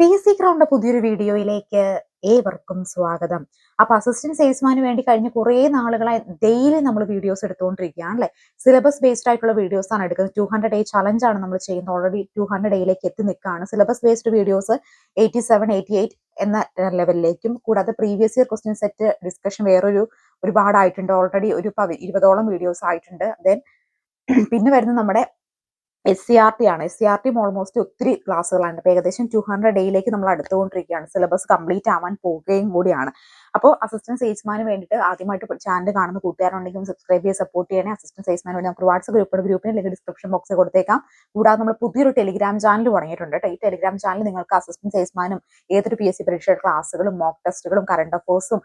P S C ground പുതിയൊരു വീഡിയോയിലേക്ക് ഏവർക്കും സ്വാഗതം. അപ്പൊ അസിസ്റ്റന്റ് സെയിൽസ്മാന് വേണ്ടി കഴിഞ്ഞ കുറേ നാളുകളായി ഡെയിലി നമ്മൾ വീഡിയോസ് എടുത്തുകൊണ്ടിരിക്കുകയാണ് അല്ലെ? സിലബസ് ബേസ്ഡ് ആയിട്ടുള്ള വീഡിയോസ് ആണ് എടുക്കുന്നത്. ടു ഹൺഡ്രഡ് ഡേ ചലഞ്ച് ആണ് നമ്മൾ ചെയ്യുന്നത്. ഓൾറെഡി ടു ഹൺഡ്രഡ് ഡേയിലേക്ക് എത്തി നിൽക്കുകയാണ്. Syllabus based videos eighty seven eighty eight എന്ന ലെവലിലേക്കും കൂടാതെ previous year question set discussion വേറൊരു ഒരുപാടായിട്ടുണ്ട്. ഓൾറെഡി ഒരു പതി ഇരുപതോളം വീഡിയോസ് ആയിട്ടുണ്ട്. ദെൻ പിന്നെ വരുന്നത് നമ്മുടെ എസ് സി ആർ ടി ആണ്. S C R T almost ഒത്തിരി ക്ലാസ്സുകളാണ് ഏകദേശം ടു ഹൺഡ്രഡ് ഡേയിലേക്ക് നമ്മൾ അടുത്തുകൊണ്ടിരിക്കുകയാണ്. സിലബസ് കംപ്ലീറ്റ് ആവാൻ പോവുകയും കൂടിയാണ്. അപ്പോൾ അസിസ്റ്റന്റ് സെയിൽസ്മാന് വേണ്ടിയിട്ട് ആദ്യമായിട്ട് ചാനൽ കാണുന്ന കൂട്ടുകാരുണ്ടെങ്കിൽ സബ്സ്ക്രൈബ് ചെയ്ത് സപ്പോർട്ട് ചെയ്യണേ. അസിസ്റ്റന്റ് സെയിൽസ്മാൻ വേണ്ടി നമുക്ക് വാട്സ്ആപ്പ് ഗ്രൂപ്പ് ഗ്രൂപ്പിന് ലിങ്ക് ഡിസ്ക്രിപ്ഷൻ ബോക്സിൽ കൊടുത്തേക്കാം. കൂടാതെ നമ്മൾ പുതിയൊരു ടെലിഗ്രാം ചാനൽ തുടങ്ങിയിട്ടുണ്ട് ഈ ടെലിഗ്രാം ചാനൽ നിങ്ങൾക്ക് അസിസ്റ്റന്റ് സെയിൽസ്മാനും ഏതൊരു പി എസ് സി പരീക്ഷയുടെ ക്ലാസ്സുകളും മോക്ക് ടെസ്റ്റുകളും കറണ്ട് അഫേഴ്സും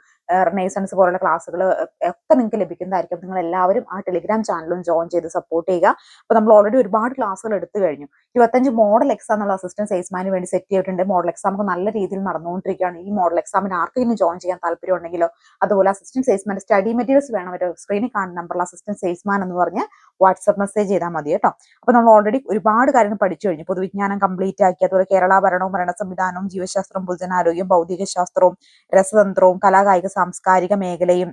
റിനൈസൻസ് പോലുള്ള ക്ലാസ്സുകൾ ഒക്കെ നിങ്ങൾക്ക് ലഭിക്കുന്നതായിരിക്കും. നിങ്ങൾ എല്ലാവരും ആ ടെലിഗ്രാം ചാനലും ജോയിൻ ചെയ്ത് സപ്പോർട്ട് ചെയ്യുക. അപ്പോൾ നമ്മൾ ഓൾറെഡി ഒരുപാട് ക്ലാസ്സുകൾ എടുത്തു കഴിഞ്ഞു. ഇരുപത്തഞ്ച് മോഡൽ എക്സാം എന്നുള്ള അസിസ്റ്റന്റ് സെയിൽസ്മാന് വേണ്ടി സെറ്റ് ചെയ്തിട്ടുണ്ട്. മോഡൽ എക്സാം ഒക്കെ നല്ല രീതിയിൽ നടന്നുകൊണ്ടിരിക്കുകയാണ്. ഈ മോഡൽ എക്സാമിന് ആർക്കെങ്കിലും ജോയിൻ ചെയ്യാൻ താല്പര്യം ഉണ്ടെങ്കിലോ? അതുപോലെ അസിസ്റ്റന്റ് സെയിൽസ്മാൻ സ്റ്റഡി മെറ്റീരിയൽസ് വേണം. ഒരു സ്ക്രീനിൽ കാണുന്ന നമ്പറിൽ അസിസ്റ്റന്റ് സെയിൽസ്മാൻ എന്ന് പറഞ്ഞ് വാട്സ്ആപ്പ് മെസ്സേജ് ചെയ്താൽ മതി കേട്ടോ. അപ്പൊ നമ്മൾ ഓൾറെഡി ഒരുപാട് കാര്യങ്ങൾ പഠിച്ചു കഴിഞ്ഞു. പൊതുവിജ്ഞാനം കംപ്ലീറ്റ് ആക്കി അതുപോലെ കേരള ഭരണവും ഭരണ സംവിധാനവും ജീവശാസ്ത്രം പൊതുജനാരോഗ്യം ഭൗതികശാസ്ത്രവും രസതന്ത്രവും കലാകായിക സാംസ്കാരിക മേഖലയും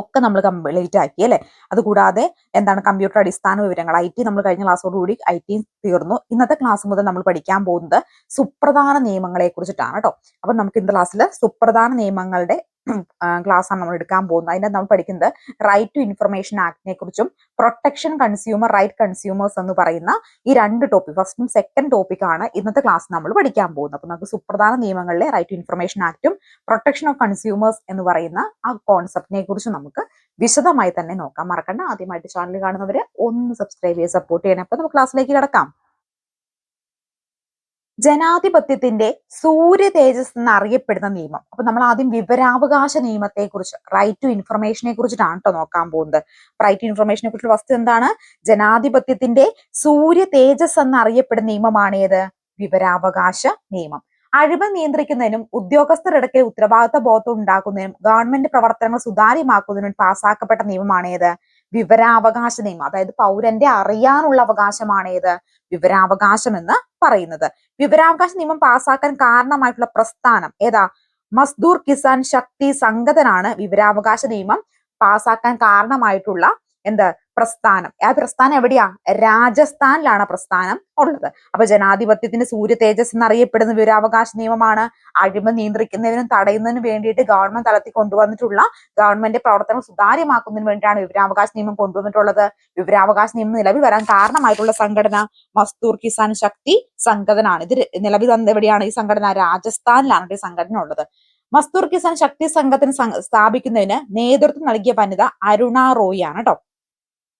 ഒക്കെ നമ്മൾ കംപ്ലീറ്റ് ആക്കി അല്ലേ? അതുകൂടാതെ എന്താണ് കമ്പ്യൂട്ടർ അടിസ്ഥാന വിവരങ്ങൾ ഐ ടി നമ്മൾ കഴിഞ്ഞ ക്ലാസ്സോടുകൂടി ഐ ടി തീർന്നു. ഇന്നത്തെ ക്ലാസ് മുതൽ നമ്മൾ പഠിക്കാൻ പോകുന്നത് സുപ്രധാന നിയമങ്ങളെ കുറിച്ചിട്ടാണ് കേട്ടോ അപ്പൊ നമുക്ക് ഇന്ന് ക്ലാസ്സിൽ സുപ്രധാന നിയമങ്ങളുടെ ക്ലാസ് ആണ് നമ്മൾ എടുക്കാൻ പോകുന്നത്. അതിനകത്ത് നമ്മൾ പഠിക്കുന്നത് റൈറ്റ് ടു ഇൻഫർമേഷൻ ആക്ടിനെ കുറിച്ചും പ്രൊട്ടക്ഷൻ കൺസ്യൂമർ റൈറ്റ് കൺസ്യൂമേഴ്സ് എന്ന് പറയുന്ന ഈ രണ്ട് ടോപ്പിക് ഫസ്റ്റും സെക്കൻഡ് ടോപ്പിക് ആണ് ഇന്നത്തെ ക്ലാസ് നമ്മൾ പഠിക്കാൻ പോകുന്നത്. അപ്പൊ നമുക്ക് സുപ്രധാന നിയമങ്ങളിലെ റൈറ്റ് ടു ഇൻഫർമേഷൻ ആക്ടും പ്രൊട്ടക്ഷൻ ഓഫ് കൺസ്യൂമേഴ്സ് എന്ന് പറയുന്ന ആ കോൺസെപ്റ്റിനെ കുറിച്ച് നമുക്ക് വിശദമായി തന്നെ നോക്കാം. മറക്കണ്ട ആദ്യമായിട്ട് ചാനൽ കാണുന്നവരെ ഒന്ന് സബ്സ്ക്രൈബ് ചെയ്ത് സപ്പോർട്ട് ചെയ്യണം. അപ്പൊ നമുക്ക് ക്ലാസ്സിലേക്ക് കിടക്കാം. ജനാധിപത്യത്തിന്റെ സൂര്യ തേജസ് എന്ന് അറിയപ്പെടുന്ന നിയമം. അപ്പൊ നമ്മൾ ആദ്യം വിവരാവകാശ നിയമത്തെ കുറിച്ച് റൈറ്റ് ടു ഇൻഫർമേഷനെ കുറിച്ചിട്ടാണ് കേട്ടോ നോക്കാൻ പോകുന്നത്. റൈറ്റ് ടു ഇൻഫർമേഷനെ കുറിച്ചുള്ള വസ്തു എന്താണ്? ജനാധിപത്യത്തിന്റെ സൂര്യ തേജസ് എന്ന് അറിയപ്പെടുന്ന നിയമമാണ് ഏത്? വിവരാവകാശ നിയമം. അഴിമതി നിയന്ത്രിക്കുന്നതിനും ഉദ്യോഗസ്ഥരിടയ്ക്ക് ഉത്തരവാദിത്ത ബോധം ഉണ്ടാക്കുന്നതിനും ഗവൺമെന്റ് പ്രവർത്തനങ്ങൾ സുതാര്യമാക്കുന്നതിനും പാസാക്കപ്പെട്ട നിയമമാണ് ഏത്? വിവരാവകാശ നിയമം അതായത് പൗരന്റെ അറിയാനുള്ള അവകാശമാണ് ഏത്? വിവരാവകാശം എന്ന് പറയുന്നത്. വിവരാവകാശ നിയമം പാസാക്കാൻ കാരണമായിട്ടുള്ള പ്രസ്ഥാനം ഏതാ? മസ്ദൂർ കിസാൻ ശക്തി സംഘടനാണ് വിവരാവകാശ നിയമം പാസാക്കാൻ കാരണമായിട്ടുള്ള എന്ത് പ്രസ്ഥാനം? ആ പ്രസ്ഥാനം എവിടെയാ? രാജസ്ഥാനിലാണ് പ്രസ്ഥാനം ഉള്ളത്. അപ്പൊ ജനാധിപത്യത്തിന്റെ സൂര്യ തേജസ് എന്നറിയപ്പെടുന്ന വിവരാവകാശ നിയമമാണ്. അഴിമതി നിയന്ത്രിക്കുന്നതിനും തടയുന്നതിനും വേണ്ടിയിട്ട് ഗവൺമെന്റ് തലത്തിൽ കൊണ്ടുവന്നിട്ടുള്ള ഗവൺമെന്റ് പ്രവർത്തനം സുതാര്യമാക്കുന്നതിന് വേണ്ടിയിട്ടാണ് വിവരാവകാശ നിയമം കൊണ്ടുവന്നിട്ടുള്ളത്. വിവരാവകാശ നിയമം നിലവിൽ വരാൻ കാരണമായിട്ടുള്ള സംഘടന മസ്തൂർ കിസാൻ ശക്തി സംഘടനാണ് ഇത് നിലവിൽ വന്ന എവിടെയാണ്? ഈ സംഘടന രാജസ്ഥാനിലാണ് ഈ സംഘടന ഉള്ളത്. മസ്തൂർ കിസാൻ ശക്തി സംഘത്തിന് സ്ഥാപിക്കുന്നതിന് നേതൃത്വം നൽകിയ വനിത അരുണ റോയി ആണ് കേട്ടോ.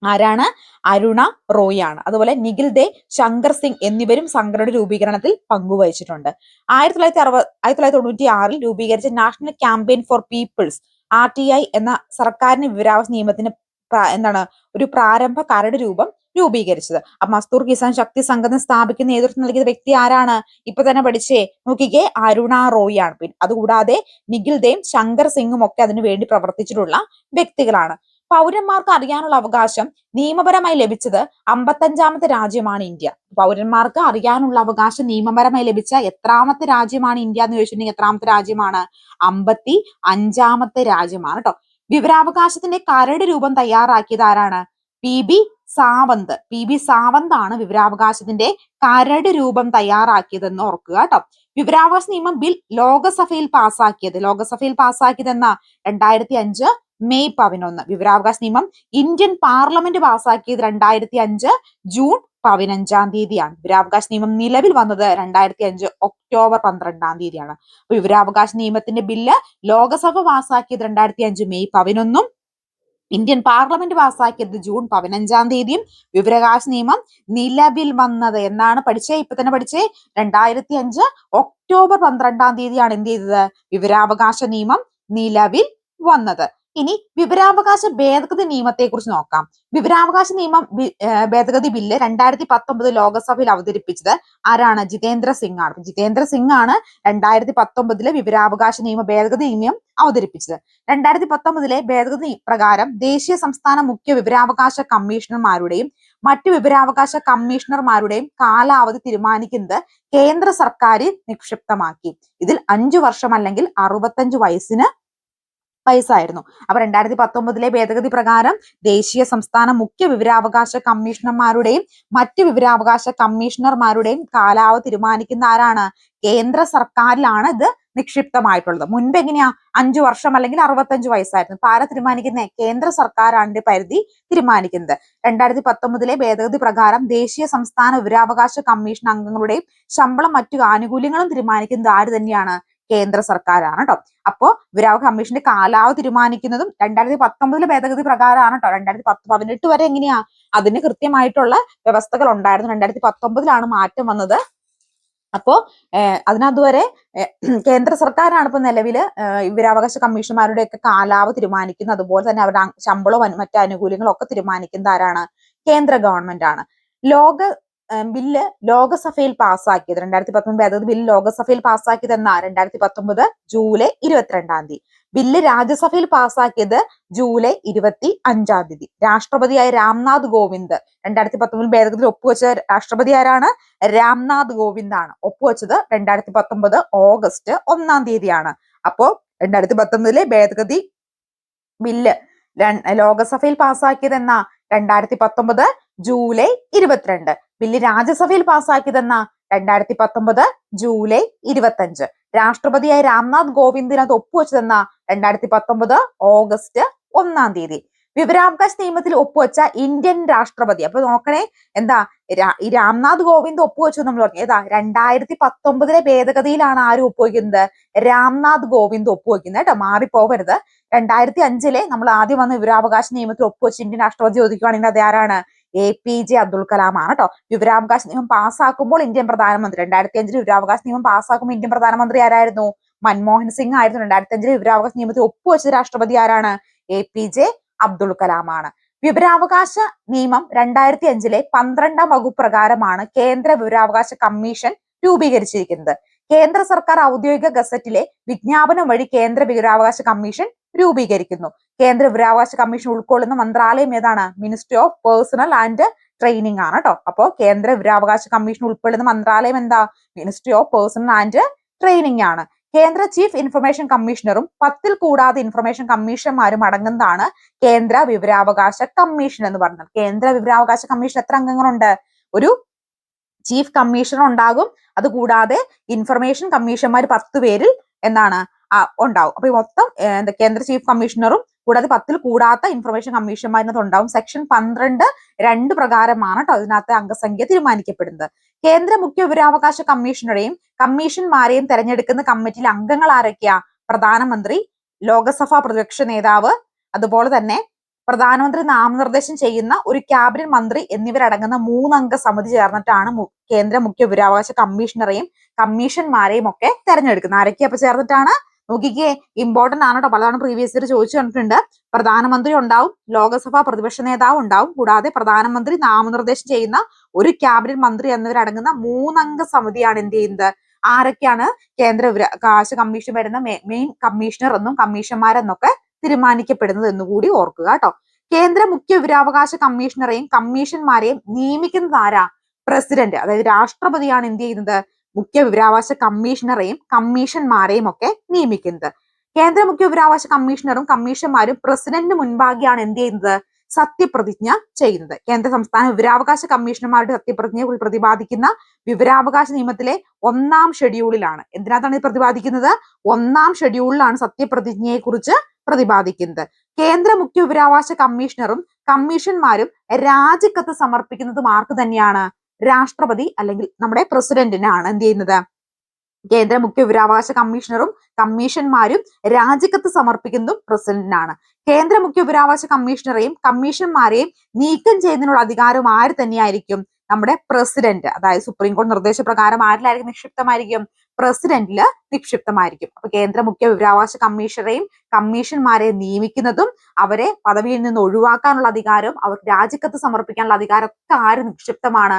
ആരാണ്? അരുണ റോയ് ആണ് അതുപോലെ നിഖിൽ ദേ ശങ്കർ സിംഗ് എന്നിവരും സംഘടന രൂപീകരണത്തിൽ പങ്കുവഹിച്ചിട്ടുണ്ട്. ആയിരത്തി തൊള്ളായിരത്തി അറുപത് ആയിരത്തി തൊള്ളായിരത്തി തൊണ്ണൂറ്റി ആറിൽ രൂപീകരിച്ച national campaign for people's R T I എന്ന സർക്കാരിന് വിവരാവകാശ നിയമത്തിന് എന്താണ് ഒരു പ്രാരംഭ കരട് രൂപം രൂപീകരിച്ചത്. അപ്പൊ മസ്തൂർ കിസാൻ ശക്തി സംഘത്തിന് സ്ഥാപിക്കുന്ന നേതൃത്വം നൽകിയ വ്യക്തി ആരാണ്? ഇപ്പൊ തന്നെ പഠിച്ചേ നോക്കിക്കേ അരുണ റോയ് ആണ് അതുകൂടാതെ നിഖിൽ ദേം ശങ്കർ സിംഗും ഒക്കെ അതിനു വേണ്ടി പ്രവർത്തിച്ചിട്ടുള്ള വ്യക്തികളാണ്. പൗരന്മാർക്ക് അറിയാനുള്ള അവകാശം നിയമപരമായി ലഭിച്ചത് അമ്പത്തഞ്ചാമത്തെ രാജ്യമാണ് ഇന്ത്യ. പൗരന്മാർക്ക് അറിയാനുള്ള അവകാശം നിയമപരമായി ലഭിച്ച എത്രാമത്തെ രാജ്യമാണ് ഇന്ത്യ എന്ന് ചോദിച്ചിട്ടുണ്ടെങ്കിൽ എത്രാമത്തെ രാജ്യമാണ്? അമ്പത്തി അഞ്ചാമത്തെ രാജ്യമാണ് കേട്ടോ വിവരാവകാശത്തിന്റെ കരട് രൂപം തയ്യാറാക്കിയത് ആരാണ്? P B Sawant. P B Sawant ആണ് വിവരാവകാശത്തിന്റെ കരട് രൂപം തയ്യാറാക്കിയതെന്ന് ഓർക്കുക കേട്ടോ വിവരാവകാശ നിയമം ബിൽ ലോകസഭയിൽ പാസാക്കിയത്. ലോകസഭയിൽ പാസാക്കിയതെന്ന രണ്ടായിരത്തി അഞ്ച് മെയ് പതിനൊന്ന്. വിവരാവകാശ നിയമം ഇന്ത്യൻ പാർലമെന്റ് പാസാക്കിയത് രണ്ടായിരത്തി അഞ്ച് ജൂൺ പതിനഞ്ചാം തീയതിയാണ്. വിവരാവകാശ നിയമം നിലവിൽ വന്നത് രണ്ടായിരത്തി അഞ്ച് ഒക്ടോബർ പന്ത്രണ്ടാം തീയതിയാണ്. അപ്പൊ വിവരാവകാശ നിയമത്തിന്റെ ബില്ല് ലോകസഭ പാസാക്കിയത് രണ്ടായിരത്തി അഞ്ച് മെയ് പതിനൊന്നും ഇന്ത്യൻ പാർലമെന്റ് പാസാക്കിയത് ജൂൺ പതിനഞ്ചാം തീയതിയും വിവരാവകാശ നിയമം നിലവിൽ വന്നത് എന്നാണ് പഠിച്ചേ ഇപ്പൊ തന്നെ പഠിച്ചേ രണ്ടായിരത്തി അഞ്ച് ഒക്ടോബർ പന്ത്രണ്ടാം തീയതിയാണ് എന്ത് ചെയ്തത്? വിവരാവകാശ നിയമം നിലവിൽ വന്നത്. ഇനി വിവരാവകാശ ഭേദഗതി നിയമത്തെ കുറിച്ച് നോക്കാം. വിവരാവകാശ നിയമം ഭേദഗതി ബില്ല് രണ്ടായിരത്തി പത്തൊമ്പത് ലോകസഭയിൽ അവതരിപ്പിച്ചത് ആരാണ്? ജിതേന്ദ്ര സിംഗ് ആണ് ജിതേന്ദ്ര സിംഗ് ആണ് രണ്ടായിരത്തി പത്തൊമ്പതിലെ വിവരാവകാശ നിയമ ഭേദഗതി നിയമം അവതരിപ്പിച്ചത്. രണ്ടായിരത്തി പത്തൊമ്പതിലെ ഭേദഗതി പ്രകാരം ദേശീയ സംസ്ഥാന മുഖ്യ വിവരാവകാശ കമ്മീഷണർമാരുടെയും മറ്റു വിവരാവകാശ കമ്മീഷണർമാരുടെയും കാലാവധി തീരുമാനിക്കുന്നത് കേന്ദ്ര സർക്കാർ നിക്ഷിപ്തമാക്കി. ഇതിൽ അഞ്ചു വർഷം അല്ലെങ്കിൽ അറുപത്തഞ്ച് വയസ്സിന് വയസ്സായിരുന്നു അപ്പൊ രണ്ടായിരത്തി പത്തൊമ്പതിലെ ഭേദഗതി പ്രകാരം ദേശീയ സംസ്ഥാന മുഖ്യ വിവരാവകാശ കമ്മീഷണർമാരുടെയും മറ്റ് വിവരാവകാശ കമ്മീഷണർമാരുടെയും കാലാവധി തീരുമാനിക്കുന്ന ആരാണ്? കേന്ദ്ര സർക്കാരിലാണ് ഇത് നിക്ഷിപ്തമായിട്ടുള്ളത്. മുൻപ് എങ്ങനെയാ? അഞ്ചു വർഷം അല്ലെങ്കിൽ അറുപത്തഞ്ച് വയസ്സായിരുന്നു. ഇപ്പൊ ആരാ തീരുമാനിക്കുന്നത് കേന്ദ്ര സർക്കാരാണ് പരിധി തീരുമാനിക്കുന്നത്. രണ്ടായിരത്തി പത്തൊമ്പതിലെ ഭേദഗതി പ്രകാരം ദേശീയ സംസ്ഥാന വിവരാവകാശ കമ്മീഷൻ അംഗങ്ങളുടെയും ശമ്പളം മറ്റു ആനുകൂല്യങ്ങളും തീരുമാനിക്കുന്നത് ആര് തന്നെയാണ്? കേന്ദ്ര സർക്കാരാണ് കേട്ടോ അപ്പോ വിരാവ് കമ്മീഷന്റെ കാലാവധി തീരുമാനിക്കുന്നതും രണ്ടായിരത്തി പത്തൊമ്പതിലെ ഭേദഗതി പ്രകാരമാണ് കേട്ടോ രണ്ടായിരത്തി പത്ത് പതിനെട്ട് വരെ എങ്ങനെയാ അതിന് കൃത്യമായിട്ടുള്ള വ്യവസ്ഥകൾ ഉണ്ടായിരുന്നു. രണ്ടായിരത്തി പത്തൊമ്പതിലാണ് മാറ്റം വന്നത്. അപ്പോ അതിനതുവരെ കേന്ദ്ര സർക്കാരാണ് ഇപ്പൊ നിലവിൽ വിവരാവകാശ കമ്മീഷണർമാരുടെ ഒക്കെ കാലാവ് തീരുമാനിക്കുന്നത്. അതുപോലെ തന്നെ അവരുടെ ശമ്പളവും മറ്റു ആനുകൂല്യങ്ങളും ഒക്കെ തീരുമാനിക്കുന്നത് ആരാണ് കേന്ദ്ര ഗവൺമെന്റ് ആണ് ലോക ബില്ല് ലോകസഭയിൽ പാസ്സാക്കിയത് രണ്ടായിരത്തി പത്തൊമ്പത് അതായത് ബില്ല് ലോകസഭയിൽ പാസ്സാക്കിയത് എന്നാ? രണ്ടായിരത്തി പത്തൊമ്പത് ജൂലൈ ഇരുപത്തിരണ്ടാം തീയതി. ബില്ല് രാജ്യസഭയിൽ പാസ്സാക്കിയത് ജൂലൈ ഇരുപത്തി അഞ്ചാം തീയതി. രാഷ്ട്രപതിയായ രാംനാഥ് കോവിന്ദ് രണ്ടായിരത്തി പത്തൊമ്പതിൽ ഭേദഗതിയിൽ ഒപ്പുവെച്ച രാഷ്ട്രപതി ആരാണ്? രാംനാഥ് കോവിന്ദാണ് ഒപ്പുവെച്ചത് രണ്ടായിരത്തി പത്തൊമ്പത് ഓഗസ്റ്റ് ഒന്നാം തീയതിയാണ്. അപ്പോ രണ്ടായിരത്തി പത്തൊമ്പതിലെ ഭേദഗതി ബില്ല് ലോകസഭയിൽ പാസ്സാക്കിയത് എന്നാ? രണ്ടായിരത്തി പത്തൊമ്പത് ജൂലൈ ഇരുപത്തിരണ്ട്. ബില്ല് രാജ്യസഭയിൽ പാസ്സാക്കിയതെന്ന രണ്ടായിരത്തി പത്തൊമ്പത് ജൂലൈ ഇരുപത്തഞ്ച്. രാഷ്ട്രപതിയായ രാംനാഥ് കോവിന്ദിന് അത് ഒപ്പുവെച്ചതെന്ന രണ്ടായിരത്തി പത്തൊമ്പത് ഓഗസ്റ്റ് ഒന്നാം തീയതി. വിവരാവകാശ നിയമത്തിൽ ഒപ്പുവെച്ച ഇന്ത്യൻ രാഷ്ട്രപതി അപ്പൊ നോക്കണേ എന്താ ഈ രാംനാഥ് കോവിന്ദ് ഒപ്പുവെച്ചു നമ്മൾ പറഞ്ഞു. ഏതാ രണ്ടായിരത്തി പത്തൊമ്പതിലെ ഭേദഗതിയിലാണ് ആരും ഒപ്പുവെക്കുന്നത്? രാംനാഥ് കോവിന്ദ് ഒപ്പുവെക്കുന്നത് കേട്ടോ മാറിപ്പോവരുത്. രണ്ടായിരത്തി അഞ്ചിലെ നമ്മൾ ആദ്യം വന്ന വിവരാവകാശ നിയമത്തിൽ ഒപ്പുവെച്ച് ഇന്ത്യൻ രാഷ്ട്രപതി ചോദിക്കുകയാണെങ്കിൽ അത് ആരാണ്? A P J Abdul Kalam ആണ് കേട്ടോ വിവരാവകാശ നിയമം പാസ്സാക്കുമ്പോൾ ഇന്ത്യൻ പ്രധാനമന്ത്രി. രണ്ടായിരത്തി അഞ്ചിൽ വിവരാവകാശ നിയമം പാസ്സാക്കുമ്പോൾ ഇന്ത്യൻ പ്രധാനമന്ത്രി ആരായിരുന്നു? മൻമോഹൻ സിംഗ് ആയിരുന്നു. രണ്ടായിരത്തി അഞ്ചിൽ വിവരാവകാശ നിയമത്തിൽ ഒപ്പുവെച്ച രാഷ്ട്രപതി ആരാണ്? A P J Abdul Kalam ആണ്. വിവരാവകാശ നിയമം രണ്ടായിരത്തി അഞ്ചിലെ പന്ത്രണ്ടാം വകുപ്പ് പ്രകാരമാണ് കേന്ദ്ര വിവരാവകാശ കമ്മീഷൻ രൂപീകരിച്ചിരിക്കുന്നത്. കേന്ദ്ര സർക്കാർ ഔദ്യോഗിക ഗസറ്റിലെ വിജ്ഞാപനം വഴി കേന്ദ്ര വിവരാവകാശ കമ്മീഷൻ രൂപീകരിക്കുന്നു. കേന്ദ്ര വിവരാവകാശ കമ്മീഷൻ ഉൾക്കൊള്ളുന്ന മന്ത്രാലയം ഏതാണ്? Ministry of personnel and training ആണ് കേട്ടോ അപ്പോ കേന്ദ്ര വിവരാവകാശ കമ്മീഷൻ ഉൾപ്പെടുന്ന മന്ത്രാലയം എന്താ? Ministry of personnel and training ആണ്. കേന്ദ്ര ചീഫ് ഇൻഫർമേഷൻ കമ്മീഷണറും പത്തിൽ കൂടാതെ ഇൻഫർമേഷൻ കമ്മീഷണർമാരും അടങ്ങുന്നതാണ് കേന്ദ്ര വിവരാവകാശ കമ്മീഷൻ എന്ന് പറഞ്ഞത്. കേന്ദ്ര വിവരാവകാശ കമ്മീഷൻ എത്ര അംഗങ്ങളുണ്ട്? ഒരു ചീഫ് കമ്മീഷണർ ഉണ്ടാകും. അതുകൂടാതെ ഇൻഫർമേഷൻ കമ്മീഷണർമാർ പത്ത് പേരിൽ എന്താണ് ഉണ്ടാവും. അപ്പൊ മൊത്തം എന്താ കേന്ദ്ര ചീഫ് കമ്മീഷണറും കൂടാതെ പത്തിൽ കൂടാത്ത ഇൻഫർമേഷൻ കമ്മീഷണർമാരിനകത്ത് ഉണ്ടാവും സെക്ഷൻ പന്ത്രണ്ട് രണ്ട് പ്രകാരമാണ് കേട്ടോ അതിനകത്ത് അംഗസംഖ്യ തീരുമാനിക്കപ്പെടുന്നത്. കേന്ദ്ര മുഖ്യ വിവരാവകാശ കമ്മീഷണറെയും കമ്മീഷൻമാരെയും തെരഞ്ഞെടുക്കുന്ന കമ്മിറ്റിയിലെ അംഗങ്ങൾ ആരൊക്കെയാ പ്രധാനമന്ത്രി ലോകസഭാ പ്രതിപക്ഷ നേതാവ് അതുപോലെ തന്നെ പ്രധാനമന്ത്രി നാമനിർദ്ദേശം ചെയ്യുന്ന ഒരു ക്യാബിനറ്റ് മന്ത്രി എന്നിവരടങ്ങുന്ന മൂന്നംഗ സമിതി ചേർന്നിട്ടാണ് കേന്ദ്ര മുഖ്യ വിവരാവകാശ കമ്മീഷണറെയും കമ്മീഷന്മാരെയും ഒക്കെ തെരഞ്ഞെടുക്കുന്നത്. ആരൊക്കെ ചേർന്നിട്ടാണ്? നോക്കിക്കേ ഇമ്പോർട്ടന്റ് ആണ് കേട്ടോ പലതവണ പ്രീവിയസ് ഇയർ ചോദിച്ചു കണ്ടിട്ടുണ്ട് പ്രധാനമന്ത്രി ഉണ്ടാവും ലോകസഭാ പ്രതിപക്ഷ നേതാവ് ഉണ്ടാവും. കൂടാതെ പ്രധാനമന്ത്രി നാമനിർദ്ദേശം ചെയ്യുന്ന ഒരു ക്യാബിനറ്റ് മന്ത്രി എന്നിവരടങ്ങുന്ന മൂന്നംഗ സമിതിയാണ് എന്ത് ചെയ്യുന്നത്? ആരൊക്കെയാണ് കേന്ദ്ര കാശ് കമ്മീഷൻ വരുന്ന മെയിൻ കമ്മീഷണർ എന്നും കമ്മീഷന്മാരെന്നൊക്കെ തീരുമാനിക്കപ്പെടുന്നത് എന്നുകൂടി ഓർക്കുക കേട്ടോ. കേന്ദ്ര മുഖ്യ വിവരാവകാശ കമ്മീഷണറെയും കമ്മീഷന്മാരെയും നിയമിക്കുന്നത് ആരാ? പ്രസിഡന്റ് അതായത് രാഷ്ട്രപതിയാണ് എന്ത് ചെയ്യുന്നത്? മുഖ്യ വിവരാവകാശ കമ്മീഷണറെയും കമ്മീഷന്മാരെയും ഒക്കെ നിയമിക്കുന്നത്. കേന്ദ്ര മുഖ്യ വിവരാവകാശ കമ്മീഷണറും കമ്മീഷന്മാരും പ്രസിഡന്റിന് മുൻപാകെയാണ് എന്ത് ചെയ്യുന്നത്? സത്യപ്രതിജ്ഞ ചെയ്യുന്നത്. കേന്ദ്ര സംസ്ഥാന വിവരാവകാശ കമ്മീഷണർമാരുടെ സത്യപ്രതിജ്ഞയെ പ്രതിപാദിക്കുന്ന വിവരാവകാശ നിയമത്തിലെ ഒന്നാം ഷെഡ്യൂളിലാണ്. എന്തിനകത്താണ് ഇത് പ്രതിപാദിക്കുന്നത്? ഒന്നാം ഷെഡ്യൂളിലാണ് സത്യപ്രതിജ്ഞയെ കുറിച്ച് പ്രതിപാദിക്കുന്നത്. കേന്ദ്ര മുഖ്യ വിവരാവകാശ കമ്മീഷണറും കമ്മീഷന്മാരും രാജിക്കത്ത് സമർപ്പിക്കുന്നതും ആർക്ക് തന്നെയാണ്? രാഷ്ട്രപതി അല്ലെങ്കിൽ നമ്മുടെ പ്രസിഡന്റിനാണ് എന്ത് ചെയ്യുന്നത്? കേന്ദ്ര മുഖ്യ വിവരാവകാശ കമ്മീഷണറും കമ്മീഷന്മാരും രാജിക്കത്ത് സമർപ്പിക്കുന്നതും പ്രസിഡന്റിനാണ്. കേന്ദ്ര മുഖ്യ വിവരാവകാശ കമ്മീഷണറെയും കമ്മീഷന്മാരെയും നീക്കം ചെയ്യുന്നതിനുള്ള അധികാരം ആര് തന്നെയായിരിക്കും? നമ്മുടെ പ്രസിഡന്റ്. അതായത് സുപ്രീം കോടതി നിർദ്ദേശപ്രകാരം ആരിലായിരിക്കും നിക്ഷിപ്തമായിരിക്കും? പ്രസിഡന്റിൽ നിക്ഷിപ്തമായിരിക്കും. അപ്പൊ കേന്ദ്ര മുഖ്യ വിവരാവകാശ കമ്മീഷണറെയും കമ്മീഷന്മാരെ നിയമിക്കുന്നതും അവരെ പദവിയിൽ നിന്ന് ഒഴിവാക്കാനുള്ള അധികാരം അവർ രാജിക്കത്ത് സമർപ്പിക്കാനുള്ള അധികാരം ഒക്കെ ആര് നിക്ഷിപ്തമാണ്?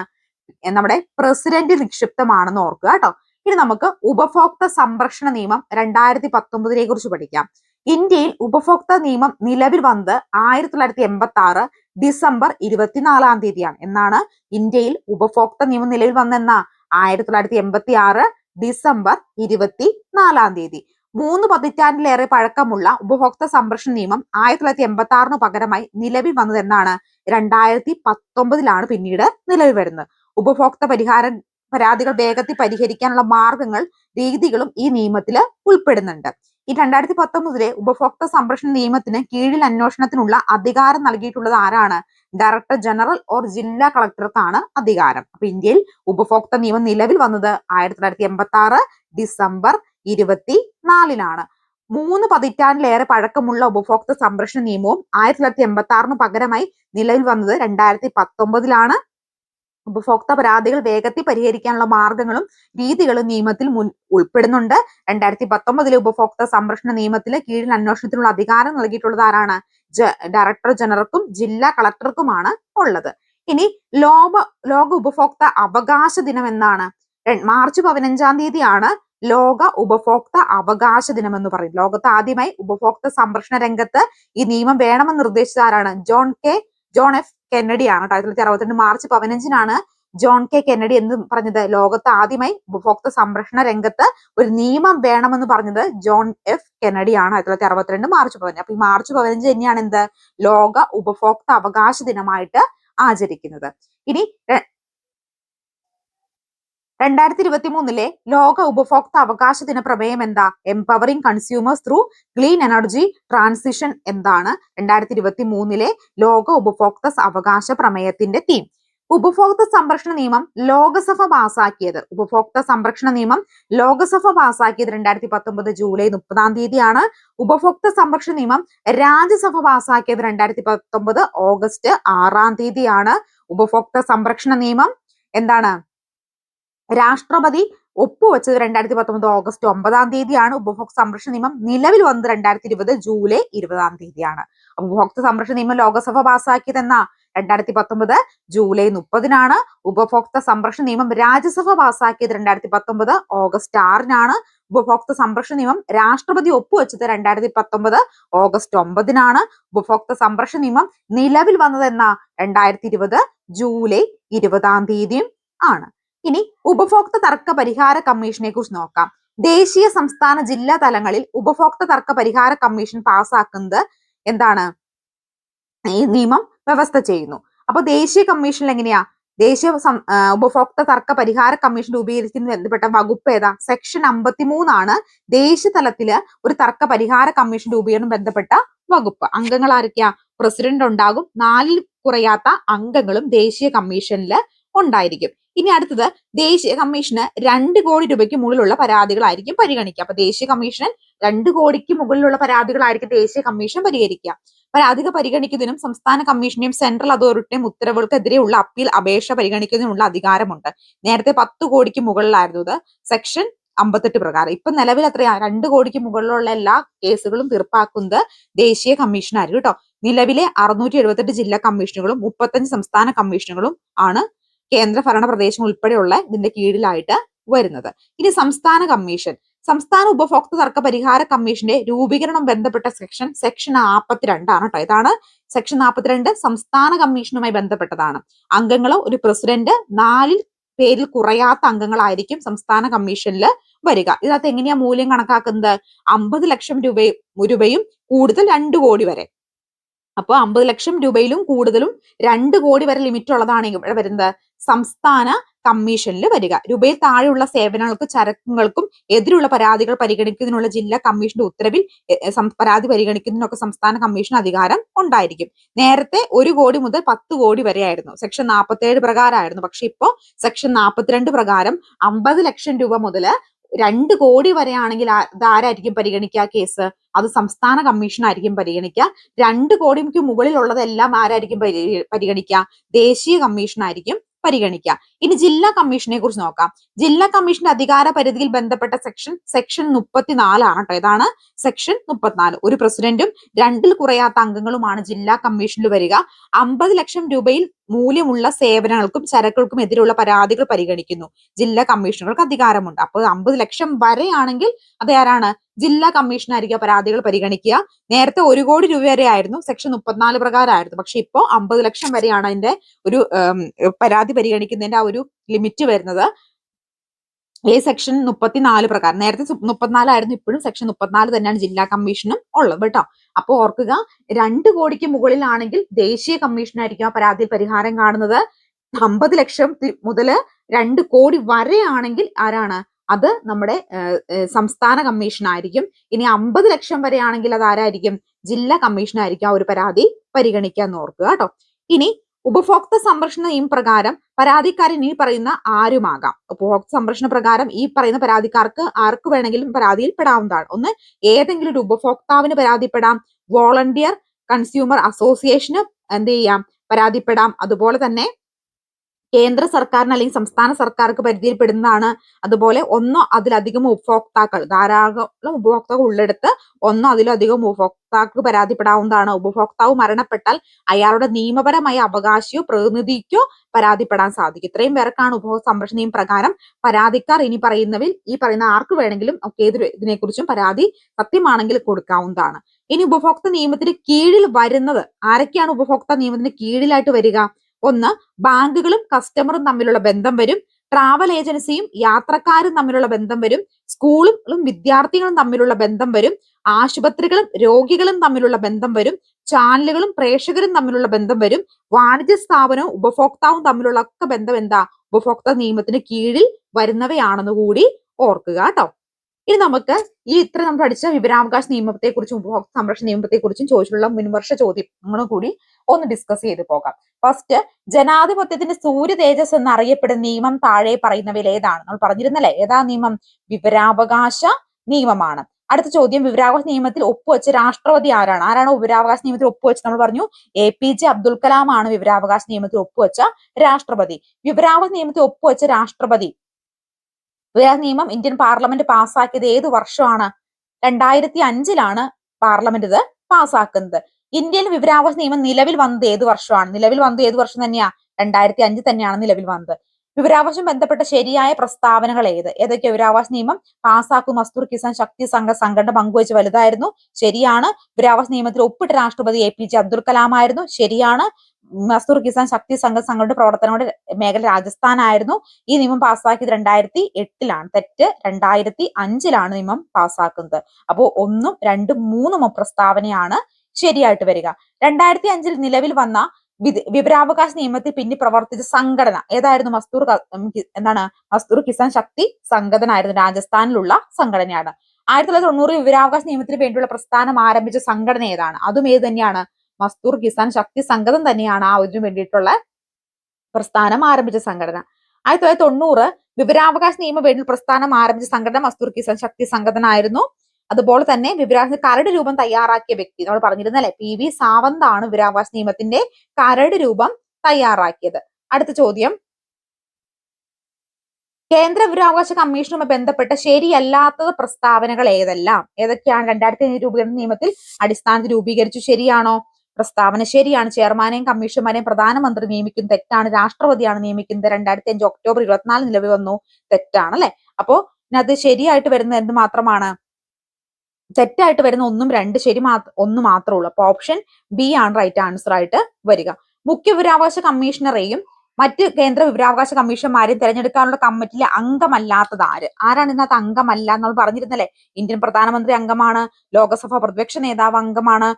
നമ്മുടെ പ്രസിഡന്റ് നിക്ഷിപ്തമാണെന്ന് ഓർക്കുക കേട്ടോ. ഇനി നമുക്ക് ഉപഭോക്തൃ സംരക്ഷണ നിയമം രണ്ടായിരത്തി പത്തൊമ്പതിനെ കുറിച്ച് പഠിക്കാം. ഇന്ത്യയിൽ ഉപഭോക്തൃ നിയമം നിലവിൽ വന്നത് ആയിരത്തി തൊള്ളായിരത്തി എൺപത്തി ആറ് ഡിസംബർ ഇരുപത്തിനാലാം തീയതിയാണ്. എന്നാണ് ഇന്ത്യയിൽ ഉപഭോക്തൃ നിയമം നിലവിൽ വന്നെന്ന ആയിരത്തി തൊള്ളായിരത്തി എൺപത്തി ആറ് ഡിസംബർ ഇരുപത്തി നാലാം തീയതി. മൂന്ന് പതിറ്റാണ്ടിലേറെ പഴക്കമുള്ള ഉപഭോക്തൃ സംരക്ഷണ നിയമം ആയിരത്തി തൊള്ളായിരത്തി എൺപത്തി ആറിന് പകരമായി നിലവിൽ വന്നതെന്നാണ് രണ്ടായിരത്തി പത്തൊമ്പതിലാണ് പിന്നീട് നിലവിൽ വരുന്നത്. ഉപഭോക്തൃ പരിഹാര പരാതികൾ വേഗത്തിൽ പരിഹരിക്കാനുള്ള മാർഗങ്ങൾ രീതികളും ഈ നിയമത്തിൽ ഉൾപ്പെടുന്നുണ്ട്. ഈ രണ്ടായിരത്തി പത്തൊമ്പതിലെ ഉപഭോക്തൃ സംരക്ഷണ നിയമത്തിന് കീഴിൽ അന്വേഷണത്തിനുള്ള അധികാരം നൽകിയിട്ടുള്ളത് ആരാണ്? ഡയറക്ടർ ജനറൽ ഓർ ജില്ലാ കളക്ടർക്കാണ് അധികാരം. അപ്പൊ ഇന്ത്യയിൽ ഉപഭോക്തൃ നിയമം നിലവിൽ വന്നത് ആയിരത്തി തൊള്ളായിരത്തി എൺപത്തി ആറ് ഡിസംബർ ഇരുപത്തി നാലിനാണ് മൂന്ന് പതിറ്റാണ്ടിലേറെ പഴക്കമുള്ള ഉപഭോക്തൃ സംരക്ഷണ നിയമവും ആയിരത്തി തൊള്ളായിരത്തി എൺപത്തി ആറിന് പകരമായി നിലവിൽ വന്നത് രണ്ടായിരത്തി പത്തൊമ്പതിലാണ് ഉപഭോക്തൃ പരാതികൾ വേഗത്തിൽ പരിഹരിക്കാനുള്ള മാർഗങ്ങളും രീതികളും നിയമത്തിൽ മുൻ ഉൾപ്പെടുന്നുണ്ട്. രണ്ടായിരത്തി പത്തൊമ്പതിലെ ഉപഭോക്തൃ സംരക്ഷണ നിയമത്തിലെ കീഴിൽ അന്വേഷണത്തിനുള്ള അധികാരം നൽകിയിട്ടുള്ളത് ആരാണ്? ഡയറക്ടർ ജനറൽക്കും ജില്ലാ കളക്ടർക്കുമാണ് ഉള്ളത്. ഇനി ലോക ലോക ഉപഭോക്തൃ അവകാശ ദിനം എന്നാണ്. മാർച്ച് പതിനഞ്ചാം തീയതിയാണ് ലോക ഉപഭോക്തൃ അവകാശ ദിനം എന്ന് പറയും ലോകത്ത് ആദ്യമായി ഉപഭോക്തൃ സംരക്ഷണ രംഗത്ത് ഈ നിയമം വേണമെന്ന് നിർദ്ദേശിച്ച ആരാണ്? John K. John F Kennedy ആണ് ആയിരത്തി തൊള്ളായിരത്തി അറുപത്തിരണ്ട് മാർച്ച് പതിനഞ്ചിനാണ് ജോൺ കെ കെന്നഡി എന്ന് പറഞ്ഞത്. ലോകത്ത് ആദ്യമായി ഉപഭോക്തൃ സംരക്ഷണ രംഗത്ത് ഒരു നിയമം വേണമെന്ന് പറഞ്ഞത് ജോൺ എഫ് കെന്നഡി ആണ് ആയിരത്തി തൊള്ളായിരത്തി അറുപത്തിരണ്ട് മാർച്ച് പതിനഞ്ച്. അപ്പൊ ഈ മാർച്ച് പതിനഞ്ച് തന്നെയാണ് എന്ത്? ലോക ഉപഭോക്തൃ അവകാശ ദിനമായിട്ട് ആചരിക്കുന്നത്. ഇനി രണ്ടായിരത്തി ഇരുപത്തി മൂന്നിലെ ലോക ഉപഭോക്ത അവകാശ ദിന പ്രമേയം എന്താ? Empowering consumers through clean energy transition എന്താണ്? രണ്ടായിരത്തി ഇരുപത്തി മൂന്നിലെ ലോക ഉപഭോക്തൃ അവകാശ പ്രമേയത്തിന്റെ തീം ഉപഭോക്ത സംരക്ഷണ നിയമം ലോകസഭ പാസാക്കിയത്. ഉപഭോക്ത സംരക്ഷണ നിയമം ലോകസഭ പാസാക്കിയത് രണ്ടായിരത്തി പത്തൊമ്പത് ജൂലൈ മുപ്പതാം തീയതിയാണ്. ഉപഭോക്ത സംരക്ഷണ നിയമം രാജ്യസഭ പാസാക്കിയത് രണ്ടായിരത്തി പത്തൊമ്പത് ഓഗസ്റ്റ് ആറാം തീയതിയാണ്. ഉപഭോക്ത സംരക്ഷണ നിയമം എന്താണ്? രാഷ്ട്രപതി ഒപ്പുവെച്ചത് രണ്ടായിരത്തി പത്തൊമ്പത് ഓഗസ്റ്റ് ഒമ്പതാം തീയതിയാണ്. ഉപഭോക്തൃ സംരക്ഷണ നിയമം നിലവിൽ വന്നത് രണ്ടായിരത്തി ഇരുപത് ജൂലൈ ഇരുപതാം തീയതിയാണ്. ഉപഭോക്തൃ സംരക്ഷണ നിയമം ലോകസഭ പാസാക്കിയതെന്ന രണ്ടായിരത്തി പത്തൊമ്പത് ജൂലൈ മുപ്പതിനാണ് ഉപഭോക്തൃ സംരക്ഷണ നിയമം രാജ്യസഭ പാസാക്കിയത് രണ്ടായിരത്തി പത്തൊമ്പത് ഓഗസ്റ്റ് ആറിനാണ്. ഉപഭോക്തൃ സംരക്ഷണ നിയമം രാഷ്ട്രപതി ഒപ്പുവെച്ചത് രണ്ടായിരത്തി പത്തൊമ്പത് ഓഗസ്റ്റ് ഒമ്പതിനാണ്. ഉപഭോക്തൃ സംരക്ഷണ നിയമം നിലവിൽ വന്നതെന്ന? രണ്ടായിരത്തി ഇരുപത് ജൂലൈ ഇരുപതാം തീയതിയും ആണ്. ഇനി ഉപഭോക്തൃ തർക്ക പരിഹാര കമ്മീഷനെ കുറിച്ച് നോക്കാം. ദേശീയ സംസ്ഥാന ജില്ലാ തലങ്ങളിൽ ഉപഭോക്തൃ തർക്ക പരിഹാര കമ്മീഷൻ പാസ്സാക്കുന്നത് എന്താണ്? ഈ നിയമം വ്യവസ്ഥ ചെയ്യുന്നു. അപ്പൊ ദേശീയ കമ്മീഷനിൽ എങ്ങനെയാ? ദേശീയ ഉപഭോക്തൃ തർക്ക പരിഹാര കമ്മീഷൻ രൂപീകരിക്കുന്ന ബന്ധപ്പെട്ട വകുപ്പ് ഏതാ? സെക്ഷൻ അമ്പത്തിമൂന്നാണ് ദേശീയ തലത്തിൽ ഒരു തർക്ക പരിഹാര കമ്മീഷൻ രൂപീകരണം ബന്ധപ്പെട്ട വകുപ്പ്. അംഗങ്ങൾ ആരൊക്കെയാ? പ്രസിഡന്റ് ഉണ്ടാകും. നാലിൽ കുറയാത്ത അംഗങ്ങളും ദേശീയ കമ്മീഷനിൽ ഉണ്ടായിരിക്കും. ഇനി അടുത്തത് ദേശീയ കമ്മീഷന് രണ്ട് കോടി രൂപയ്ക്ക് മുകളിലുള്ള പരാതികളായിരിക്കും പരിഗണിക്കുക. അപ്പൊ ദേശീയ കമ്മീഷൻ രണ്ട് കോടിക്ക് മുകളിലുള്ള പരാതികളായിരിക്കും ദേശീയ കമ്മീഷൻ പരിഹരിക്കുക. പരാതികൾ പരിഗണിക്കുന്നതിനും സംസ്ഥാന കമ്മീഷനെയും സെൻട്രൽ അതോറിറ്റിയും ഉത്തരവുകൾക്കെതിരെയുള്ള അപ്പീൽ അപേക്ഷ പരിഗണിക്കുന്നതിനുള്ള അധികാരമുണ്ട്. നേരത്തെ പത്ത് കോടിക്ക് മുകളിലായിരുന്നു ഇത്. സെക്ഷൻ അമ്പത്തെട്ട് പ്രകാരം. ഇപ്പൊ നിലവിൽ എത്രയാ? രണ്ട് കോടിക്ക് മുകളിലുള്ള എല്ലാ കേസുകളും തീർപ്പാക്കുന്നത് ദേശീയ കമ്മീഷനായിരിക്കും കേട്ടോ. നിലവിലെ അറുന്നൂറ്റി എഴുപത്തെട്ട് ജില്ലാ കമ്മീഷനുകളും മുപ്പത്തഞ്ച് സംസ്ഥാന കമ്മീഷനുകളും ആണ് കേന്ദ്ര ഭരണ പ്രദേശം ഉൾപ്പെടെയുള്ള ഇതിന്റെ കീഴിലായിട്ട് വരുന്നത്. ഇനി സംസ്ഥാന കമ്മീഷൻ. സംസ്ഥാന ഉപഭോക്തൃ തർക്ക പരിഹാര കമ്മീഷന്റെ രൂപീകരണം ബന്ധപ്പെട്ട സെക്ഷൻ സെക്ഷൻ നാൽപ്പത്തിരണ്ടാണ് കേട്ടോ ഇതാണ് സെക്ഷൻ നാൽപ്പത്തിരണ്ട് സംസ്ഥാന കമ്മീഷനുമായി ബന്ധപ്പെട്ടതാണ്. അംഗങ്ങൾ ഒരു പ്രസിഡന്റ് നാലിൽ പേരിൽ കുറയാത്ത അംഗങ്ങളായിരിക്കും സംസ്ഥാന കമ്മീഷനിൽ വരിക. ഇതിനകത്ത് എങ്ങനെയാ മൂല്യം കണക്കാക്കുന്നത്? അമ്പത് ലക്ഷം രൂപയും രൂപയും കൂടുതൽ രണ്ട് കോടി വരെ. അപ്പോൾ അമ്പത് ലക്ഷം രൂപയിലും കൂടുതലും രണ്ട് കോടി വരെ ലിമിറ്റ് ഉള്ളതാണ് വരുന്നത്. സംസ്ഥാന കമ്മീഷനിൽ വരിക. രൂപയിൽ താഴെയുള്ള സേവനങ്ങൾക്കും ചരക്കുകൾക്കും എതിരുള്ള പരാതികൾ പരിഗണിക്കുന്നതിനുള്ള ജില്ലാ കമ്മീഷന്റെ ഉത്തരവിൽ പരാതി പരിഗണിക്കുന്നതിനൊക്കെ സംസ്ഥാന കമ്മീഷൻ അധികാരം ഉണ്ടായിരിക്കും. നേരത്തെ ഒരു കോടി മുതൽ പത്ത് കോടി വരെയായിരുന്നു സെക്ഷൻ നാൽപ്പത്തി ഏഴ് പ്രകാരമായിരുന്നു. പക്ഷെ ഇപ്പോൾ സെക്ഷൻ നാൽപ്പത്തിരണ്ട് പ്രകാരം അമ്പത് ലക്ഷം രൂപ മുതൽ രണ്ട് കോടി വരെയാണെങ്കിൽ ഇതാരായിരിക്കും പരിഗണിക്കുക കേസ്? അത് സംസ്ഥാന കമ്മീഷൻ ആയിരിക്കും പരിഗണിക്കുക. രണ്ട് കോടിക്ക് മുകളിലുള്ളതെല്ലാം ആരായിരിക്കും പരിഗണിക്കുക? ദേശീയ കമ്മീഷൻ ആയിരിക്കും പരിഗണിക്കുക. ഇനി ജില്ലാ കമ്മീഷനെ കുറിച്ച് നോക്കാം. ജില്ലാ കമ്മീഷന്റെ അധികാര പരിധിയിൽ ബന്ധപ്പെട്ട സെക്ഷൻ സെക്ഷൻ മുപ്പത്തിനാലാണ് കേട്ടോ. ഇതാണ് സെക്ഷൻ മുപ്പത്തിനാല്. ഒരു പ്രസിഡന്റും രണ്ടിൽ കുറയാത്ത അംഗങ്ങളുമാണ് ജില്ലാ കമ്മീഷനിൽ വരിക. അമ്പത് ലക്ഷം രൂപയിൽ മൂല്യമുള്ള സേവനങ്ങൾക്കും ചരക്കുകൾക്കും എതിരെയുള്ള പരാതികൾ പരിഗണിക്കുന്നു. ജില്ലാ കമ്മീഷണർക്ക് അധികാരമുണ്ട്. അപ്പോൾ അമ്പത് ലക്ഷം വരെയാണെങ്കിൽ അത് ആരാണ്? ജില്ലാ കമ്മീഷനായിരിക്കും പരാതികൾ പരിഗണിക്കുക. നേരത്തെ ഒരു കോടി രൂപ വരെ ആയിരുന്നു. സെക്ഷൻ മുപ്പത്തിനാല് പ്രകാരമായിരുന്നു. പക്ഷെ ഇപ്പോൾ അമ്പത് ലക്ഷം വരെയാണ് അതിന്റെ ഒരു പരാതി പരിഗണിക്കുന്നതിന്റെ ആ ഒരു ലിമിറ്റ് വരുന്നത്. ഈ സെക്ഷൻ മുപ്പത്തിനാല് പ്രകാരം. നേരത്തെ മുപ്പത്തിനാലായിരുന്നു ഇപ്പോഴും സെക്ഷൻ മുപ്പത്തിനാല് തന്നെയാണ് ജില്ലാ കമ്മീഷനും ഉള്ളത് കേട്ടോ. അപ്പൊ ഓർക്കുക രണ്ട് കോടിക്ക് മുകളിലാണെങ്കിൽ ദേശീയ കമ്മീഷനായിരിക്കും ആ പരാതിയിൽ പരിഹാരം കാണുന്നത്. അമ്പത് ലക്ഷം മുതൽ രണ്ട് കോടി വരെയാണെങ്കിൽ ആരാണ്? അത് നമ്മുടെ സംസ്ഥാന കമ്മീഷൻ ആയിരിക്കും ഇനി അമ്പത് ലക്ഷം വരെയാണെങ്കിൽ അത് ആരായിരിക്കും? ജില്ലാ കമ്മീഷനായിരിക്കും ആ ഒരു പരാതി പരിഗണിക്കാൻ ഓർക്കുക കേട്ടോ. ഇനി ഉപഭോക്തൃ സംരക്ഷണ നിയമ പ്രകാരം പരാതിക്കാരൻ ഈ പറയുന്ന ആരുമാകാം. ഉപഭോക്തൃ സംരക്ഷണ പ്രകാരം ഈ പറയുന്ന പരാതിക്കാർക്ക് ആർക്ക് വേണമെങ്കിലും പരാതിയിൽ പെടാവുന്നതാണ് ഒന്ന് ഏതെങ്കിലും ഒരു ഉപഭോക്താവിന് പരാതിപ്പെടാം. വോളണ്ടിയർ കൺസ്യൂമർ അസോസിയേഷന് എന്ത് ചെയ്യാം? പരാതിപ്പെടാം. അതുപോലെ തന്നെ കേന്ദ്ര സർക്കാരിന് അല്ലെങ്കിൽ സംസ്ഥാന സർക്കാർക്ക് പരിധിയിൽപ്പെടുന്നതാണ്. അതുപോലെ ഒന്നോ അതിലധികം ഉപഭോക്താക്കൾ ധാരാളം ഉപഭോക്താക്കൾ ഉള്ളെടുത്ത് ഒന്നോ അതിലധികം ഉപഭോക്താക്കൾക്ക് പരാതിപ്പെടാവുന്നതാണ്. ഉപഭോക്താവ് മരണപ്പെട്ടാൽ അയാളുടെ നിയമപരമായ അവകാശിയോ പ്രതിനിധിക്കോ പരാതിപ്പെടാൻ സാധിക്കും. ഇത്രയും പേർക്കാണ് ഉപഭോക്ത സംരക്ഷണ നിയമം പ്രകാരം പരാതിക്കാർ ഇനി പറയുന്നവിൽ ഈ പറയുന്ന ആർക്ക് വേണമെങ്കിലും ഒക്കെ ഇതിനെക്കുറിച്ചും പരാതി സത്യമാണെങ്കിൽ കൊടുക്കാവുന്നതാണ്. ഇനി ഉപഭോക്തൃ നിയമത്തിന് കീഴിൽ വരുന്നത് ആരൊക്കെയാണ് ഉപഭോക്തൃ നിയമത്തിന് കീഴിലായിട്ട് വരിക? ഒന്ന് ബാങ്കുകളും കസ്റ്റമറും തമ്മിലുള്ള ബന്ധം വരും. ട്രാവൽ ഏജൻസിയും യാത്രക്കാരും തമ്മിലുള്ള ബന്ധം വരും. സ്കൂളുകളും വിദ്യാർത്ഥികളും തമ്മിലുള്ള ബന്ധം വരും. ആശുപത്രികളും രോഗികളും തമ്മിലുള്ള ബന്ധം വരും. ചാനലുകളും പ്രേക്ഷകരും തമ്മിലുള്ള ബന്ധം വരും. വാണിജ്യ സ്ഥാപനവും ഉപഭോക്താവും തമ്മിലുള്ള ഒക്കെ ബന്ധം എന്താ? ഉപഭോക്തൃ നിയമത്തിന് കീഴിൽ വരുന്നവയാണെന്ന് കൂടി ഓർക്കുക കേട്ടോ. ഇനി നമുക്ക് ഈ ഇത്ര നമ്മൾ പഠിച്ച വിവരാവകാശ നിയമത്തെക്കുറിച്ചും ഉപഭോക്തൃ സംരക്ഷണ നിയമത്തെക്കുറിച്ചും ചോദിച്ചിട്ടുള്ള മുൻവർഷ ചോദ്യങ്ങളും കൂടി ഒന്ന് ഡിസ്കസ് ചെയ്ത് പോകാം. ഫസ്റ്റ് ജനാധിപത്യത്തിന്റെ സൂര്യ തേജസ് എന്നറിയപ്പെടുന്ന നിയമം താഴെ പറയുന്നവയിൽ ഏതാണ്? നമ്മൾ പറഞ്ഞിരുന്നല്ലേ ഏതാ നിയമം? വിവരാവകാശ നിയമമാണ്. അടുത്ത ചോദ്യം വിവരാവകാശ നിയമത്തിൽ ഒപ്പുവെച്ച രാഷ്ട്രപതി ആരാണ്? ആരാണ് വിവരാവകാശ നിയമത്തിൽ ഒപ്പുവെച്ച് നമ്മൾ പറഞ്ഞു A P J Abdul Kalam ആണ് വിവരാവകാശ നിയമത്തിൽ ഒപ്പുവെച്ച രാഷ്ട്രപതി. വിവരാവകാശ നിയമത്തിൽ ഒപ്പുവെച്ച രാഷ്ട്രപതി വിവരാവകാശ നിയമം ഇന്ത്യൻ പാർലമെന്റ് പാസ്സാക്കിയത് ഏത് വർഷമാണ്? രണ്ടായിരത്തി അഞ്ചിലാണ് പാർലമെന്റ് ഇത് പാസ്സാക്കുന്നത്. ഇന്ത്യയിൽ വിവരാവകാശ നിയമം നിലവിൽ വന്നത് ഏത് വർഷമാണ്? നിലവിൽ വന്നത് ഏത് വർഷം തന്നെയാ? രണ്ടായിരത്തി അഞ്ച് തന്നെയാണ് നിലവിൽ വന്നത്. വിവരാവകാശം ബന്ധപ്പെട്ട ശരിയായ പ്രസ്താവനകൾ ഏത്? ഏതൊക്കെ വിവരാവകാശ നിയമം? പാസ്സാക്കും മസ്തൂർ കിസാൻ ശക്തി സംഘ സംഘടന പങ്കുവച്ച് വലുതായിരുന്നു ശരിയാണ്. വിവരാവകാശ നിയമത്തിൽ ഒപ്പിട്ട രാഷ്ട്രപതി A P J Abdul Kalam ആയിരുന്നു ശരിയാണ്. മസ്തൂർ കിസാൻ ശക്തി സംഘ സംഘടന പ്രവർത്തനങ്ങളുടെ മേഖല രാജസ്ഥാനായിരുന്നു. ഈ നിയമം പാസ്സാക്കിയത് രണ്ടായിരത്തി എട്ടിലാണ് തെറ്റ് രണ്ടായിരത്തി അഞ്ചിലാണ് നിയമം പാസ്സാക്കുന്നത്. അപ്പോൾ ഒന്നും രണ്ടും മൂന്നും പ്രസ്താവനയാണ് ശരിയായിട്ട് വരിക. രണ്ടായിരത്തി അഞ്ചിൽ നിലവിൽ വന്ന വിവരാവകാശ നിയമത്തിൽ പിന്നെ പ്രവർത്തിച്ച സംഘടന ഏതായിരുന്നു? മസ്തൂർ എന്താണ്? മസ്തൂർ കിസാൻ ശക്തി സംഘടന ആയിരുന്നു രാജസ്ഥാനിലുള്ള സംഘടനയാണ്. ആയിരത്തി തൊള്ളായിരത്തി തൊണ്ണൂറ് വിവരാവകാശ നിയമത്തിന് വേണ്ടിയുള്ള പ്രസ്ഥാനം ആരംഭിച്ച സംഘടന ഏതാണ്? അതും ഏത് തന്നെയാണ്? മസ്തൂർ കിസാൻ ശക്തി സംഘടന തന്നെയാണ് ആ ഒരു വേണ്ടിയിട്ടുള്ള പ്രസ്ഥാനം ആരംഭിച്ച സംഘടന. ആയിരത്തി തൊള്ളായിരത്തി തൊണ്ണൂറ് വിവരാവകാശ നിയമം വേണ്ടി പ്രസ്ഥാനം ആരംഭിച്ച സംഘടന മസ്തൂർ കിസാൻ ശക്തി സംഘടന ആയിരുന്നു. അതുപോലെ തന്നെ വിവരാവകാശ കരട് രൂപം തയ്യാറാക്കിയ വ്യക്തി നമ്മൾ പറഞ്ഞിരുന്നല്ലേ പി വി സാവന്ത് ആണ് വിവരാവകാശ നിയമത്തിന്റെ കരട് രൂപം തയ്യാറാക്കിയത്. അടുത്ത ചോദ്യം. കേന്ദ്ര വിവരാവകാശ കമ്മീഷനുമായി ബന്ധപ്പെട്ട ശരിയല്ലാത്ത പ്രസ്താവനകൾ ഏതെല്ലാം? ഏതൊക്കെയാണ്? രണ്ടായിരത്തി രൂപീകരണ നിയമത്തിൽ അടിസ്ഥാനത്തിൽ രൂപീകരിച്ചു ശരിയാണോ? പ്രസ്താവന ശരിയാണ്. ചെയർമാനെയും കമ്മീഷന്മാരെയും പ്രധാനമന്ത്രി നിയമിക്കുന്നത് തെറ്റാണ്. രാഷ്ട്രപതിയാണ് നിയമിക്കുന്നത്. രണ്ടായിരത്തി അഞ്ച് ഒക്ടോബർ ഇരുപത്തിനാല് നിലവിൽ വന്നു. തെറ്റാണ് അല്ലെ? അപ്പോ അത് ശരിയായിട്ട് വരുന്നത് എന്ത് മാത്രമാണ്? തെറ്റായിട്ട് വരുന്ന ഒന്നും രണ്ട് ശരി മാത്ര ഒന്ന് മാത്രമേ ഉള്ളൂ. അപ്പൊ ഓപ്ഷൻ ബി ആണ് റൈറ്റ് ആൻസർ ആയിട്ട് വരിക. മുഖ്യ വിവരാവകാശ കമ്മീഷണറെയും മറ്റ് കേന്ദ്ര വിവരാവകാശ കമ്മീഷന്മാരെയും തെരഞ്ഞെടുക്കാനുള്ള കമ്മിറ്റിയിലെ അംഗമല്ലാത്തത് ആര്? ആരാണ് ഇതിനകത്ത് അംഗമല്ല നമ്മൾ പറഞ്ഞിരുന്നല്ലേ? ഇന്ത്യൻ പ്രധാനമന്ത്രി അംഗമാണ് ലോകസഭ പ്രതിപക്ഷ നേതാവ് അംഗമാണ്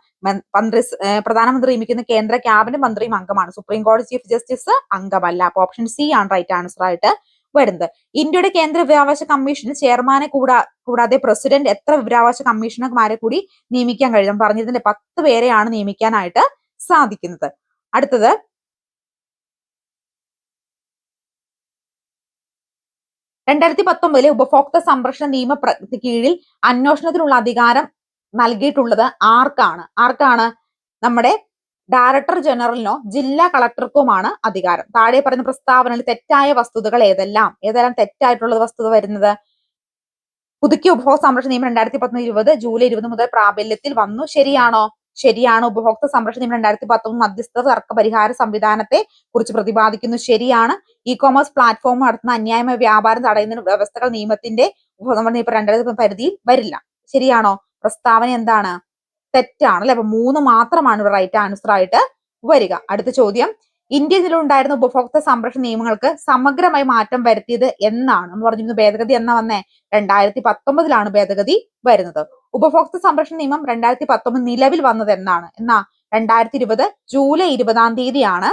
മന്ത്രി പ്രധാനമന്ത്രി നിയമിക്കുന്ന കേന്ദ്ര ക്യാബിനറ്റ് മന്ത്രിയും അംഗമാണ്. സുപ്രീം കോടതി ചീഫ് ജസ്റ്റിസ് അംഗമല്ല. അപ്പൊ ഓപ്ഷൻ സി ആണ് റൈറ്റ് ആൻസർ ആയിട്ട് വരുന്നത്. ഇന്ത്യയുടെ കേന്ദ്ര വിവരാവകാശ കമ്മീഷന് ചെയർമാനെ കൂടാ കൂടാതെ പ്രസിഡന്റ് എത്ര വിവരാവകാശ കമ്മീഷണർമാരെ കൂടി നിയമിക്കാൻ കഴിയും? പറഞ്ഞതിന്റെ പത്ത് പേരെയാണ് നിയമിക്കാനായിട്ട് സാധിക്കുന്നത്. അടുത്തത് രണ്ടായിരത്തി പത്തൊമ്പതിലെ ഉപഭോക്തൃ സംരക്ഷണ നിയമ കീഴിൽ അന്വേഷണത്തിനുള്ള അധികാരം നൽകിയിട്ടുള്ളത് ആർക്കാണ്? ആർക്കാണ് നമ്മുടെ ഡയറക്ടർ ജനറലിനോ ജില്ലാ കളക്ടർക്കുമാണ് അധികാരം. താഴെ പറയുന്ന പ്രസ്താവനയിൽ തെറ്റായ വസ്തുതകൾ ഏതെല്ലാം? ഏതെല്ലാം തെറ്റായിട്ടുള്ള വസ്തുത വരുന്നത്? പുതുക്കിയ ഉപഭോക്തൃ സംരക്ഷണ നിയമം രണ്ടായിരത്തി പത്തൊമ്പത് ഇരുപത് ജൂലൈ ഇരുപത് മുതൽ പ്രാബല്യത്തിൽ വന്നു. ശരിയാണോ? ശരിയാണ്. ഉപഭോക്തൃ സംരക്ഷണ നിയമം രണ്ടായിരത്തി പത്തൊമ്പത് മധ്യസ്ഥ തർക്ക പരിഹാര സംവിധാനത്തെ കുറിച്ച് പ്രതിപാദിക്കുന്നു. ശരിയാണ്. ഇ കോമേഴ്സ് പ്ലാറ്റ്ഫോം നടത്തുന്ന അന്യായമായ വ്യാപാരം തടയുന്ന വ്യവസ്ഥകൾ നിയമത്തിന്റെ ഉപഭോക്തൃ രണ്ടായിരത്തി പരിധിയിൽ വരില്ല. ശരിയാണോ? പ്രസ്താവന എന്താണ്? തെറ്റാണ് അല്ലെ അപ്പൊ മൂന്ന് മാത്രമാണ് ഇവിടെ റൈറ്റ് ആൻസർ ആയിട്ട് വരിക. അടുത്ത ചോദ്യം. ഇന്ത്യയിൽ നിലവിലുണ്ടായിരുന്ന ഉപഭോക്തൃ സംരക്ഷണ നിയമങ്ങൾക്ക് സമഗ്രമായി മാറ്റം വരുത്തിയത് എന്നാണ്. എന്ന് പറഞ്ഞിരുന്നു. ഭേദഗതി എന്നാ വന്നേ? രണ്ടായിരത്തി പത്തൊമ്പതിലാണ് ഭേദഗതി വരുന്നത്. ഉപഭോക്തൃ സംരക്ഷണ നിയമം രണ്ടായിരത്തി പത്തൊമ്പത് നിലവിൽ വന്നത് എന്നാണ്. എന്നാ രണ്ടായിരത്തി ഇരുപത് ജൂലൈ ഇരുപതാം തീയതിയാണ്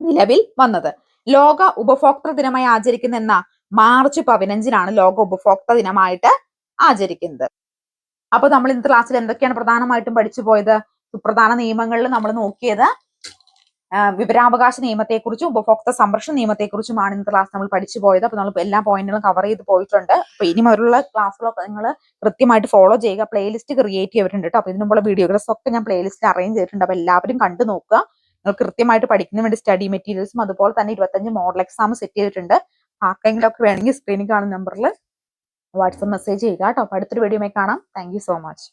നിലവിൽ വന്നത്. ലോക ഉപഭോക്തൃ ദിനമായി ആചരിക്കുന്ന എന്ന മാർച്ച് പതിനഞ്ചിനാണ് ലോക ഉപഭോക്തൃ ദിനമായിട്ട് ആചരിക്കുന്നത്. അപ്പൊ നമ്മൾ ഇന്നത്തെ ക്ലാസ്സിൽ എന്തൊക്കെയാണ് പ്രധാനമായിട്ടും പഠിച്ചു പോയത്? സുപ്രധാന നിയമങ്ങളിൽ നമ്മൾ നോക്കിയത് വിവരാവകാശ നിയമത്തെക്കുറിച്ചും ഉപഭോക്തൃ സംരക്ഷണ നിയമത്തെക്കുറിച്ചുമാണ് ഇന്നത്തെ ക്ലാസ് നമ്മൾ പഠിച്ചു പോയത്. അപ്പൊ നമ്മൾ എല്ലാ പോയിന്റുകളും കവർ ചെയ്ത് പോയിട്ടുണ്ട്. അപ്പൊ ഇനി മുതലുള്ള ക്ലാസ്സുകളൊക്കെ നിങ്ങൾ കൃത്യമായിട്ട് ഫോളോ ചെയ്യുക. പ്ലേലിസ്റ്റ് ക്രിയേറ്റ് ചെയ്തിട്ടുണ്ട് അപ്പൊ ഇതിനുള്ള മുമ്പുള്ള വീഡിയോസ് ഒക്കെ ഞാൻ പ്ലേലിസ്റ്റ് അറേഞ്ച് ചെയ്തിട്ടുണ്ട്. അപ്പൊ എല്ലാവരും കണ്ടു നോക്കുക. നിങ്ങൾ കൃത്യമായിട്ട് പഠിക്കുന്ന വേണ്ടി സ്റ്റഡി മെറ്റീരിയൽസും അതുപോലെ തന്നെ ഇരുപത്തഞ്ച് മോഡൽ എക്സാം സെറ്റ് ചെയ്തിട്ടുണ്ട്. ആർക്കെങ്കിലും ഒക്കെ വേണമെങ്കിൽ സ്ക്രീനിൽ കാണുന്ന നമ്പറിൽ വാട്സപ്പ് മെസ്സേജ് ചെയ്യുക കേട്ടോ അപ്പൊ അടുത്തൊരു വീഡിയോ കാണാം. Thank so much